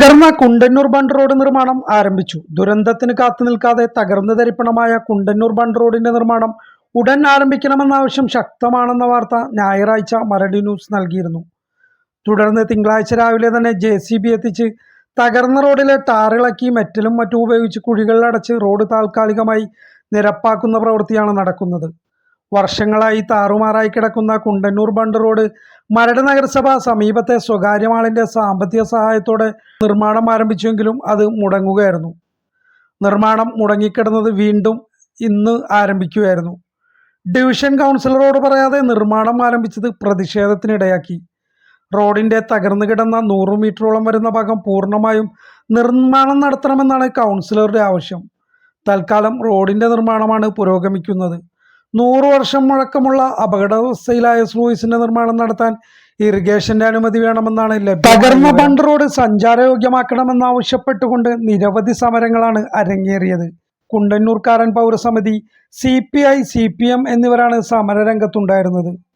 തകർന്ന Kundannoor bund road നിർമ്മാണം ആരംഭിച്ചു. ദുരന്തത്തിന് കാത്തു നിൽക്കാതെ തകർന്നു തരിപ്പണമായ കുണ്ടന്നൂർ ബണ്ട് റോഡിന്റെ നിർമ്മാണം ഉടൻ ആരംഭിക്കണമെന്ന ആവശ്യം ശക്തമാണെന്ന വാർത്ത ഞായറാഴ്ച മരടി ന്യൂസ് നൽകിയിരുന്നു. തുടർന്ന് തിങ്കളാഴ്ച രാവിലെ തന്നെ ജെ സി ബി എത്തിച്ച് തകർന്ന റോഡിലെ ടാറിളക്കി മെറ്റലും മറ്റും ഉപയോഗിച്ച് കുഴികളിലടച്ച് റോഡ് താൽക്കാലികമായി നിരപ്പാക്കുന്ന പ്രവൃത്തിയാണ് നടക്കുന്നത്. വർഷങ്ങളായി താറുമാറായി കിടക്കുന്ന കുണ്ടന്നൂർ ബണ്ട് റോഡ് മരട് നഗരസഭ സമീപത്തെ സ്വകാര്യ മാളിന്റെ സാമ്പത്തിക സഹായത്തോടെ നിർമ്മാണം ആരംഭിച്ചെങ്കിലും അത് മുടങ്ങുകയായിരുന്നു. നിർമ്മാണം മുടങ്ങിക്കിടന്നത് വീണ്ടും ഇന്ന് ആരംഭിക്കുകയായിരുന്നു. ഡിവിഷൻ കൗൺസിലറോട് പറയാതെ നിർമ്മാണം ആരംഭിച്ചത് പ്രതിഷേധത്തിനിടയാക്കി. റോഡിന്റെ തകർന്നു കിടന്ന നൂറ് മീറ്ററോളം വരുന്ന ഭാഗം പൂർണമായും നിർമ്മാണം നടത്തണമെന്നാണ് കൗൺസിലറുടെ ആവശ്യം. തൽക്കാലം റോഡിന്റെ നിർമ്മാണമാണ് പുരോഗമിക്കുന്നത്. നൂറ് വർഷം മുഴക്കമുള്ള അപകടാവസ്ഥയിലായ സ്ലൂയിസിന്റെ നിർമ്മാണം നടത്താൻ ഇറിഗേഷന്റെ അനുമതി വേണമെന്നാണ് തകർന്ന ബണ്ട് റോഡ് സഞ്ചാരയോഗ്യമാക്കണമെന്നാവശ്യപ്പെട്ടുകൊണ്ട് നിരവധി സമരങ്ങളാണ് അരങ്ങേറിയത്. കുണ്ടന്നൂർക്കാരൻ പൗരസമിതി C P I C P M എന്നിവരാണ് സമരരംഗത്തുണ്ടായിരുന്നത്.